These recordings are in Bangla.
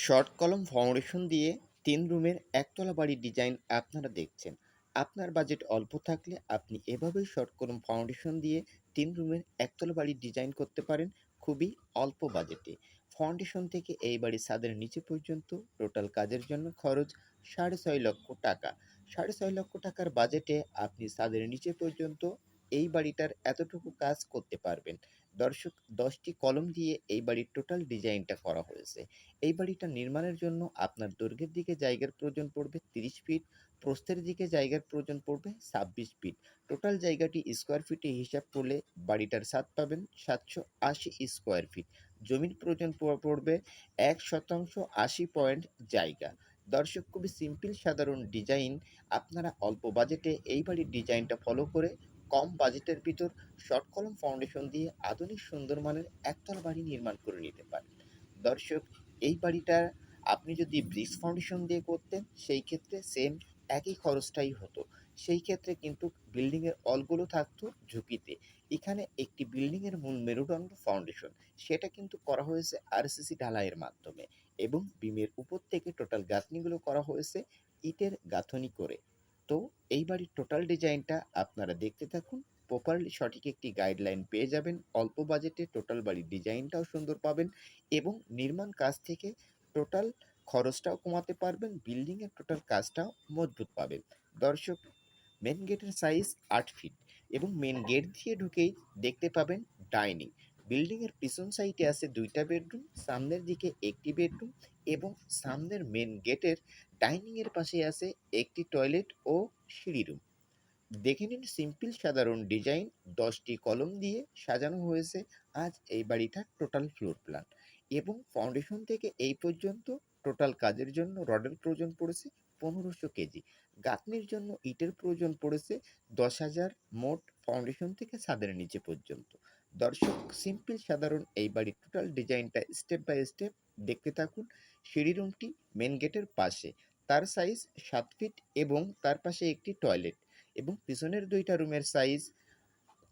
শর্ট কলম ফাউন্ডেশন দিয়ে তিন রুমের একতলা বাড়ির ডিজাইন আপনারা দেখছেন। আপনার বাজেট অল্প থাকলে আপনি এভাবেই শর্ট কলম ফাউন্ডেশন দিয়ে তিন রুমের একতলা বাড়ির ডিজাইন করতে পারেন খুবই অল্প বাজেটে। ফাউন্ডেশন থেকে এই বাড়ির ছাদের নিচে পর্যন্ত টোটাল কাজের জন্য খরচ সাড়ে ছয় লক্ষ টাকা। সাড়ে ছয় লক্ষ টাকার বাজেটে আপনি ছাদের নিচে পর্যন্ত এই বাড়িটার এতটুকু কাজ করতে পারবেন। দর্শক, দশটি কলম দিয়ে এই বাড়ির টোটাল ডিজাইনটা করা হয়েছে। এই বাড়িটা নির্মাণের জন্য আপনার দৈর্ঘ্যের দিকে জায়গার প্রয়োজন পড়বে তিরিশ ফিট প্রস্থের দিকে জায়গার প্রয়োজন পড়বে ছাব্বিশ ফিট টোটাল জায়গাটি স্কোয়ার ফিটে হিসাব করলে বাড়িটার ছাদ পাবেন সাতশো আশি স্কোয়ার ফিট জমির প্রয়োজন পড়বে এক শতাংশ আশি পয়েন্ট জায়গা। দর্শক, খুবই সিম্পল সাধারণ ডিজাইন আপনারা অল্প বাজেটে এই বাড়ির ডিজাইনটা ফলো করে কম বাজেটের ভিতর শর্ট কলম ফাউন্ডেশন দিয়ে আধুনিক সুন্দর মানের একতলা বাড়ি নির্মাণ করে নিতে পারেন। দর্শক, এই বাড়িটা আপনি যদি ব্রিক্স ফাউন্ডেশন দিয়ে করতেন, সেই ক্ষেত্রে সেম একই খরচটাই হতো। সেই ক্ষেত্রে কিন্তু বিল্ডিংয়ের অলগুলো থাকতো ঝুঁকিতে। এখানে একটি বিল্ডিংয়ের মূল মেরুদণ্ড ফাউন্ডেশন সেটা কিন্তু করা হয়েছে আরসিসি ঢালাইয়ের মাধ্যমে এবং বিমের উপর থেকে টোটাল গাঁথনিগুলো করা হয়েছে ইটের গাঁথনি করে। এই বাড়ির টোটাল ডিজাইনটা আপনারা দেখতে থাকুন। প্রপারলি সঠিক একটি গাইডলাইন পেয়ে যাবেন। অল্প বাজেটে টোটাল বাড়ির ডিজাইনটাও সুন্দর পাবেন এবং নির্মাণ কাজ থেকে টোটাল খরচটাও কমাতে পারবেন। বিল্ডিংয়ের টোটাল কাজটাও মজবুত পাবেন। দর্শক মেন গেটের সাইজ আট ফিট এবং মেন গেট দিয়ে ঢুকেই দেখতে পাবেন ডাইনিং বিল্ডিংয়ের পিছন সাইডে আছে দুইটা বেডরুম সামনের দিকে একটি বেডরুম এবং সামনের মেন গেটের ডাইনিংয়ের পাশে আছে একটি টয়লেট ও সিঁড়ি রুম দেখে নিন সিম্পল সাধারণ ডিজাইন দশটি কলম দিয়ে সাজানো হয়েছে। আজ এই বাড়িটার টোটাল ফ্লোর প্ল্যান এবং ফাউন্ডেশন থেকে এই পর্যন্ত টোটাল কাজের জন্য রডের প্রয়োজন পড়েছে পনেরোশো কেজি। গাঁথনির জন্য ইটের প্রয়োজন পড়েছে দশ হাজার মোট ফাউন্ডেশন থেকে ছাদের নিচে পর্যন্ত। দর্শক, সিম্পল, সাধারণ এই বাড়ির টোটাল ডিজাইনটা স্টেপ বাই স্টেপ দেখতে থাকুন। সিঁড়ি রুমটি মেন গেটের পাশে। তার সাইজ সাত ফিট এবং তার পাশে একটি টয়লেট এবং পিছনের দুইটা রুমের সাইজ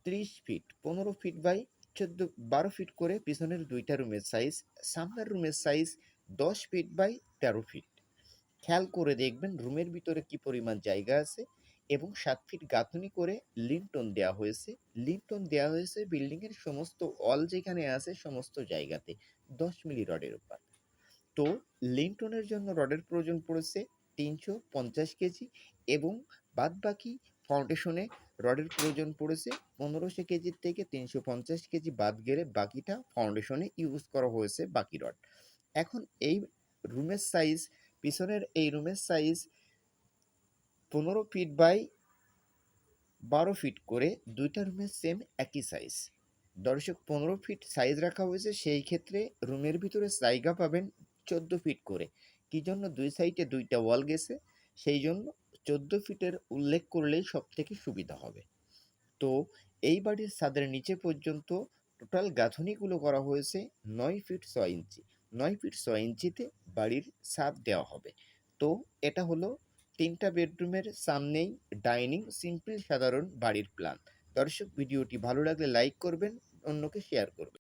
ত্রিশ ফিট পনেরো ফিট বাই চোদ্দ, বারো ফিট করে পিছনের দুইটা রুমের সাইজ সামনের রুমের সাইজ দশ ফিট বাই তেরো ফিট খেয়াল করে দেখবেন রুমের ভিতরে কি পরিমাণ জায়গা আছে। এবং সাত ফিট গাঁথনি করে লিন্টন দেওয়া হয়েছে। লিন্টন দেওয়া হয়েছে বিল্ডিংয়ের সমস্ত অল যেখানে আছে সমস্ত জায়গাতে, দশ মিলি রডের উপর। তো লিন্টনের জন্য রডের প্রয়োজন পড়েছে তিনশো পঞ্চাশ কেজি এবং বাদ বাকি ফাউন্ডেশনে রডের প্রয়োজন পড়েছে পনেরোশো কেজির থেকে তিনশো পঞ্চাশ কেজি বাদ গেলে বাকিটা ফাউন্ডেশনে ইউজ করা হয়েছে বাকি রড। এখন এই রুমের সাইজ পিছনের এই রুমের সাইজ পনেরো ফিট বাই বারো ফিট করে দুইটা রুমের সেম একই সাইজ দর্শক, পনেরো ফিট সাইজ রাখা হয়েছে, সেই ক্ষেত্রে রুমের ভিতরে জায়গা পাবেন চোদ্দ ফিট করে। কি জন্য? দুই সাইডে দুইটা ওয়াল গেছে, সেই জন্য চোদ্দ ফিটের উল্লেখ করলেই সব থেকে সুবিধা হবে। তো এই বাড়ির ছাদের নিচে পর্যন্ত টোটাল গাঁথনিগুলো করা হয়েছে নয় ফিট ছয় ইঞ্চি নয় ফিট ছয় ইঞ্চিতে বাড়ির ছাদ দেওয়া হবে। তো এটা হলো তিনটা বেডরুমের সামনেই ডাইনিং, সিম্পল, সাধারণ বাড়ির প্ল্যান দর্শক, ভিডিওটি ভালো লাগলে লাইক করবেন, অন্যকে শেয়ার করবেন।